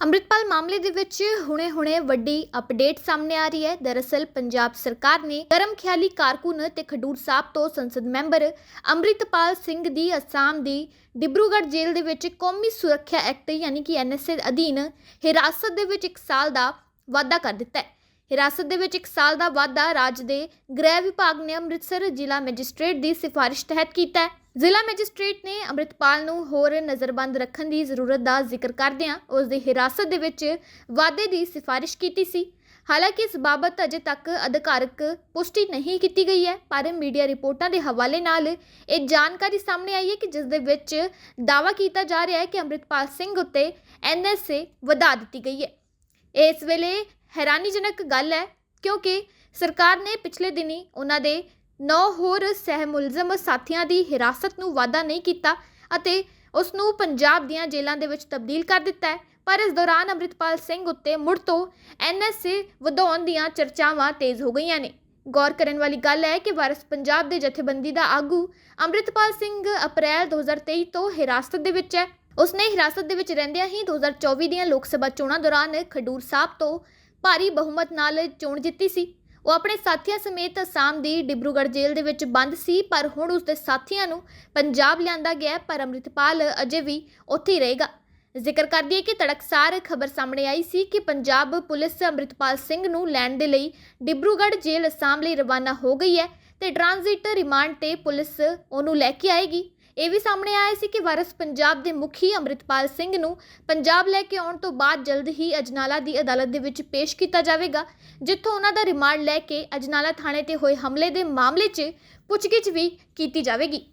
ਅੰਮ੍ਰਿਤਪਾਲ ਮਾਮਲੇ ਦੇ ਵਿੱਚ ਹੁਣੇ-ਹੁਣੇ ਵੱਡੀ ਅਪਡੇਟ ਸਾਹਮਣੇ ਆ ਰਹੀ ਹੈ। ਦਰਅਸਲ ਪੰਜਾਬ ਸਰਕਾਰ ਨੇ ਕਰਮ ਖਿਆਲੀ ਕਾਰਕੁਨ ਤੇ ਖਡੂਰ ਸਾਹਿਬ ਤੋਂ ਸੰਸਦ ਮੈਂਬਰ ਅੰਮ੍ਰਿਤਪਾਲ ਸਿੰਘ ਦੀ ਅਸਾਮ ਦੀ ਡਿਬਰੂਗੜ੍ਹ ਜੇਲ੍ਹ ਦੇ ਵਿੱਚ ਕੌਮੀ ਸੁਰੱਖਿਆ ਐਕਟ ਯਾਨੀ ਕਿ ਐਨਐਸਏ ਅਧੀਨ ਹਿਰਾਸਤ ਦੇ ਵਿੱਚ 1 ਸਾਲ ਦਾ ਵਾਅਦਾ ਕਰ ਦਿੱਤਾ ਹੈ। ਹਿਰਾਸਤ ਦੇ ਵਿੱਚ 1 ਸਾਲ ਦਾ ਵਾਅਦਾ ਰਾਜ ਦੇ ਗ੍ਰਹਿ ਵਿਭਾਗ ਨੇ ਅੰਮ੍ਰਿਤਸਰ ਜ਼ਿਲ੍ਹਾ ਮੈਜਿਸਟ੍ਰੇਟ ਦੀ ਸਿਫਾਰਿਸ਼ ਤਹਿਤ ਕੀਤਾ ਹੈ। ਜ਼ਿਲ੍ਹਾ ਮੈਜਿਸਟ੍ਰੇਟ ਨੇ ਅੰਮ੍ਰਿਤਪਾਲ ਨੂੰ ਹੋਰ ਨਜ਼ਰਬੰਦ ਰੱਖਣ ਦੀ ਜ਼ਰੂਰਤ ਦਾ ਜ਼ਿਕਰ ਕਰਦਿਆਂ ਉਸ ਦੀ ਹਿਰਾਸਤ ਦੇ ਵਿੱਚ ਵਾਅਦੇ ਦੀ ਸਿਫਾਰਿਸ਼ ਕੀਤੀ ਸੀ। ਹਾਲਾਂਕਿ ਇਸ ਬਾਬਤ ਅਜੇ ਤੱਕ ਅਧਿਕਾਰਕ ਪੁਸ਼ਟੀ ਨਹੀਂ ਕੀਤੀ ਗਈ ਹੈ, ਪਰ ਮੀਡੀਆ ਰਿਪੋਰਟਾਂ ਦੇ ਹਵਾਲੇ ਨਾਲ ਇਹ ਜਾਣਕਾਰੀ ਸਾਹਮਣੇ ਆਈ ਹੈ ਕਿ ਜਿਸ ਦੇ ਵਿੱਚ ਦਾਅਵਾ ਕੀਤਾ ਜਾ ਰਿਹਾ ਹੈ ਕਿ ਅੰਮ੍ਰਿਤਪਾਲ ਸਿੰਘ ਉੱਤੇ ਐਨਐਸਏ ਵਧਾ ਦਿੱਤੀ ਗਈ ਹੈ। ਇਸ ਵੇਲੇ ਹੈਰਾਨੀਜਨਕ ਗੱਲ ਹੈ, ਕਿਉਂਕਿ ਸਰਕਾਰ ਨੇ ਪਿਛਲੇ ਦਿਨੀ ਉਹਨਾਂ ਦੇ ਨੌ ਹੋਰ ਸਹਿ ਮੁਲਜ਼ਮ ਸਾਥੀਆਂ ਦੀ ਹਿਰਾਸਤ ਨੂੰ ਵਾਧਾ ਨਹੀਂ ਕੀਤਾ ਅਤੇ ਉਸ ਨੂੰ ਪੰਜਾਬ ਦੀਆਂ ਜੇਲ੍ਹਾਂ ਦੇ ਵਿੱਚ ਤਬਦੀਲ ਕਰ ਦਿੱਤਾ ਹੈ। ਪਰ ਇਸ ਦੌਰਾਨ ਅੰਮ੍ਰਿਤਪਾਲ ਸਿੰਘ ਉੱਤੇ ਮੁੜ ਤੋਂ ਐਨਐਸਏ ਵਧਾਉਣ ਦੀਆਂ ਚਰਚਾਵਾਂ ਤੇਜ਼ ਹੋ ਗਈਆਂ ਨੇ। ਗੌਰ ਕਰਨ ਵਾਲੀ ਗੱਲ ਹੈ ਕਿ ਵਾਰਸ ਪੰਜਾਬ ਦੇ ਜਥੇਬੰਦੀ ਦਾ ਆਗੂ ਅੰਮ੍ਰਿਤਪਾਲ ਸਿੰਘ ਅਪ੍ਰੈਲ 2023 ਤੋਂ ਹਿਰਾਸਤ ਦੇ ਵਿੱਚ ਹੈ। ਉਸਨੇ ਹਿਰਾਸਤ ਦੇ ਵਿੱਚ ਰਹਿੰਦਿਆਂ ਹੀ 2024 ਦੀਆਂ ਲੋਕ ਸਭਾ ਚੋਣਾਂ ਦੌਰਾਨ ਖਡੂਰ ਸਾਹਿਬ ਤੋਂ ਭਾਰੀ ਬਹੁਮਤ ਨਾਲ ਚੋਣ ਜਿੱਤੀ ਸੀ। ਉਹ ਆਪਣੇ ਸਾਥੀਆਂ ਸਮੇਤ ਅਸਾਮ ਦੀ ਡਿਬਰੂਗੜ੍ਹ ਜੇਲ੍ਹ ਦੇ ਵਿੱਚ ਬੰਦ ਸੀ, ਪਰ ਹੁਣ ਉਸਦੇ ਸਾਥੀਆਂ ਨੂੰ ਪੰਜਾਬ ਲਿਆਂਦਾ ਗਿਆ ਪਰ ਅੰਮ੍ਰਿਤਪਾਲ ਅਜੇ ਵੀ ਉੱਥੇ ਹੀ ਰਹੇਗਾ। ਜ਼ਿਕਰ ਕਰਦੀ ਹੈ ਕਿ ਤੜਕਸਾਰ ਖਬਰ ਸਾਹਮਣੇ ਆਈ ਸੀ ਕਿ ਪੰਜਾਬ ਪੁਲਿਸ ਅੰਮ੍ਰਿਤਪਾਲ ਸਿੰਘ ਨੂੰ ਲੈਣ ਦੇ ਲਈ ਡਿਬਰੂਗੜ੍ਹ ਜੇਲ੍ਹ ਅਸਾਮ ਲਈ ਰਵਾਨਾ ਹੋ ਗਈ ਹੈ ਤੇ ਟ੍ਰਾਂਜ਼ਿਟ ਰਿਮਾਂਡ ਤੇ ਪੁਲਿਸ ਉਹਨੂੰ ਲੈ ਕੇ ਆਏਗੀ। ਇਹ ਵੀ ਸਾਹਮਣੇ ਆਇਆ ਸੀ ਕਿ ਵਾਰਸ ਪੰਜਾਬ ਦੇ ਮੁਖੀ ਅੰਮ੍ਰਿਤਪਾਲ ਸਿੰਘ ਨੂੰ ਪੰਜਾਬ ਲੈ ਕੇ ਆਉਣ ਤੋਂ ਬਾਅਦ ਜਲਦ ਹੀ ਅਜਨਾਲਾ ਦੀ ਅਦਾਲਤ ਦੇ ਵਿੱਚ ਪੇਸ਼ ਕੀਤਾ ਜਾਵੇਗਾ, ਜਿੱਥੋਂ ਉਹਨਾਂ ਦਾ ਰਿਮਾਂਡ ਲੈ ਕੇ ਅਜਨਾਲਾ ਥਾਣੇ ਤੇ ਹੋਏ ਹਮਲੇ ਦੇ ਮਾਮਲੇ 'ਚ ਪੁੱਛਗਿੱਛ ਵੀ ਕੀਤੀ ਜਾਵੇਗੀ।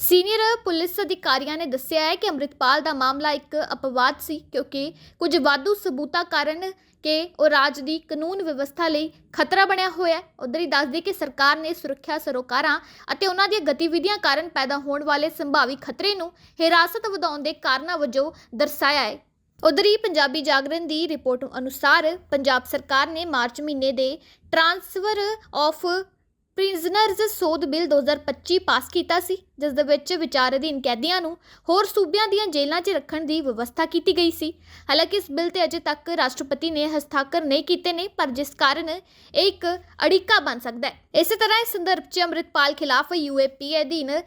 ਸੀਨੀਅਰ ਪੁਲਿਸ ਅਧਿਕਾਰੀਆਂ ਨੇ ਦੱਸਿਆ ਹੈ ਕਿ ਅੰਮ੍ਰਿਤਪਾਲ ਦਾ ਮਾਮਲਾ ਇੱਕ ਅਪਵਾਦ ਸੀ, ਕਿਉਂਕਿ ਕੁਝ ਵਾਧੂ ਸਬੂਤਾਂ ਕਾਰਨ ਕਿ ਉਹ ਰਾਜ ਦੀ ਕਾਨੂੰਨ ਵਿਵਸਥਾ ਲਈ ਖਤਰਾ ਬਣਿਆ ਹੋਇਆ ਹੈ। ਉਧਰ ਹੀ ਦੱਸਦੇ ਕਿ ਸਰਕਾਰ ਨੇ ਸੁਰੱਖਿਆ ਸਰੋਕਾਰਾਂ ਅਤੇ ਉਹਨਾਂ ਦੀਆਂ ਗਤੀਵਿਧੀਆਂ ਕਾਰਨ ਪੈਦਾ ਹੋਣ ਵਾਲੇ ਸੰਭਾਵੀ ਖਤਰੇ ਨੂੰ ਹਿਰਾਸਤ ਵਧਾਉਣ ਦੇ ਕਾਰਨਾਂ ਵਜੋਂ ਦਰਸਾਇਆ ਹੈ। ਉਧਰ ਹੀ ਪੰਜਾਬੀ ਜਾਗਰਣ ਦੀ ਰਿਪੋਰਟ ਅਨੁਸਾਰ ਪੰਜਾਬ ਸਰਕਾਰ ਨੇ ਮਾਰਚ ਮਹੀਨੇ ਦੇ ਟ੍ਰਾਂਸਫਰ ਆਫ ਪ੍ਰਿਜ਼ਨਰਜ਼ ਸੋਧ ਬਿੱਲ 2025 ਪਾਸ ਕੀਤਾ ਸੀ, ਜਿਸ ਦੇ ਵਿੱਚ ਵਿਚਾਰ ਅਧੀਨ ਕੈਦੀਆਂ ਨੂੰ ਹੋਰ ਸੂਬਿਆਂ ਦੀਆਂ ਜੇਲ੍ਹਾਂ 'ਚ ਰੱਖਣ ਦੀ ਵਿਵਸਥਾ ਕੀਤੀ ਗਈ ਸੀ। ਹਾਲਾਂਕਿ ਇਸ ਬਿੱਲ ਤੇ ਅਜੇ ਤੱਕ ਰਾਸ਼ਟਰਪਤੀ ਨੇ ਹਸਤਾਖਰ ਨਹੀਂ ਕੀਤੇ ਨੇ, ਪਰ ਜਿਸ ਕਾਰਨ ਇਹ ਇੱਕ ਅੜਿੱਕਾ ਬਣ ਸਕਦਾ ਹੈ। ਇਸੇ ਤਰ੍ਹਾਂ ਇਸ ਸੰਦਰਭ 'ਚ ਅੰਮ੍ਰਿਤਪਾਲ ਖਿਲਾਫ ਯੂਏਪੀ ਅਧੀਨ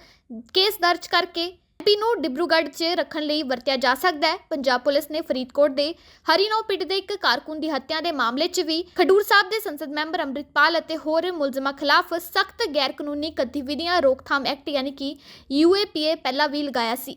ਕੇਸ ਦਰਜ ਕਰਕੇ ਐਮਪੀ ਨੂੰ ਡਿਬਰੂਗੜ੍ਹ 'ਚ ਰੱਖਣ ਲਈ ਵਰਤਿਆ ਜਾ ਸਕਦਾ ਹੈ। ਪੰਜਾਬ ਪੁਲਿਸ ਨੇ ਫਰੀਦਕੋਟ ਦੇ ਹਰੀਨੋ ਪਿੰਡ ਦੇ ਇੱਕ ਕਾਰਕੁਨ ਦੀ ਹੱਤਿਆ ਦੇ ਮਾਮਲੇ 'ਚ ਵੀ ਖਡੂਰ ਸਾਹਿਬ ਦੇ ਸੰਸਦ ਮੈਂਬਰ ਅੰਮ੍ਰਿਤਪਾਲ ਅਤੇ ਹੋਰ ਮੁਲਜ਼ਮਾਂ ਖਿਲਾਫ ਸਖਤ ਗੈਰ ਕਾਨੂੰਨੀ ਗਤੀਵਿਧੀਆਂ ਰੋਕਥਾਮ ਐਕਟ, ਯਾਨੀ ਕਿ ਯੂਏਪੀਏ ਪਹਿਲਾਂ ਵੀ ਲਗਾਇਆ ਸੀ।